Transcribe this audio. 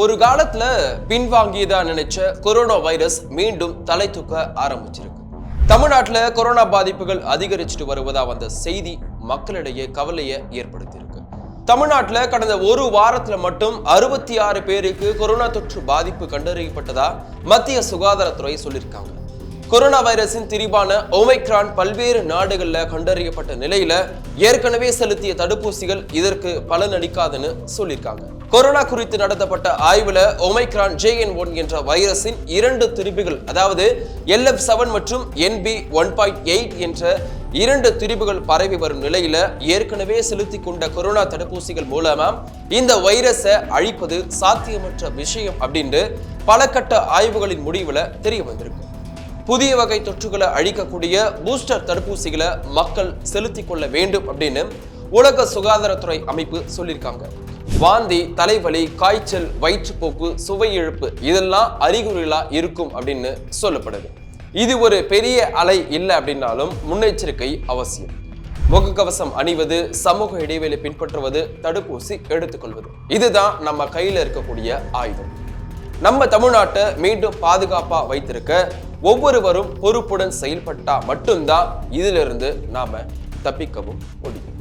ஒரு காலத்துல பின்வாங்கியதா நினைச்ச கொரோனா வைரஸ் மீண்டும் தலை தூக்க ஆரம்பிச்சிருக்கு. தமிழ்நாட்டில் கொரோனா பாதிப்புகள் அதிகரிச்சுட்டு வருவதா வந்த செய்தி மக்களிடையே கவலையை ஏற்படுத்தியிருக்கு. தமிழ்நாட்டில் கடந்த ஒரு வாரத்தில் மட்டும் அறுபத்தி ஆறு பேருக்கு கொரோனா தொற்று பாதிப்பு கண்டறியப்பட்டதா மத்திய சுகாதாரத்துறை சொல்லியிருக்காங்க. கொரோனா வைரஸின் திரிபான ஓமைக்ரான் பல்வேறு நாடுகளில் கண்டறியப்பட்ட நிலையில ஏற்கனவே செலுத்திய தடுப்பூசிகள் இதற்கு பலனளிக்காதுன்னு சொல்லியிருக்காங்க. கொரோனா குறித்து நடத்தப்பட்ட ஆய்வுல ஒமைக்ரான் ஜேஎன் ஒன் என்ற வைரஸின் இரண்டு திரிபுகள் அதாவது எல்எஃப் செவன் மற்றும் என்பி ஒன் பாயிண்ட் எயிட் என்ற இரண்டு திரிபுகள் பரவி வரும் நிலையில ஏற்கனவே செலுத்தி கொண்ட கொரோனா தடுப்பூசிகள் மூலமா இந்த வைரஸை அழிப்பது சாத்தியமற்ற விஷயம் அப்படின்னு பல கட்ட ஆய்வுகளின் முடிவுல தெரிய வந்திருக்கு. புதிய வகை தொற்றுகளை அழிக்கக்கூடிய பூஸ்டர் தடுப்பூசிகளை மக்கள் செலுத்திக் கொள்ள வேண்டும் அப்படின்னு உலக சுகாதாரத்துறை அமைப்பு சொல்லியிருக்காங்க. வாந்தி தலைவலி காய்ச்சல் வயிற்றுப்போக்கு சுவை இழப்பு இதெல்லாம் அறிகுறிகளா இருக்கும் அப்படின்னு சொல்லப்படுது. இது ஒரு பெரிய அலை இல்லை அப்படின்னாலும் முன்னெச்சரிக்கை அவசியம். முகக்கவசம் அணிவது சமூக இடைவெளி பின்பற்றுவது தடுப்பூசி எடுத்துக்கொள்வது. இதுதான் நம்ம கையில இருக்கக்கூடிய ஆயுதம். நம்ம தமிழ்நாட்டை மீண்டும் பாதுகாப்பா வைத்திருக்க ஒவ்வொருவரும் பொறுப்புடன் செயல்பட்டா மட்டும்தான் இதிலிருந்து நாம தப்பிக்கவும் முடியும்.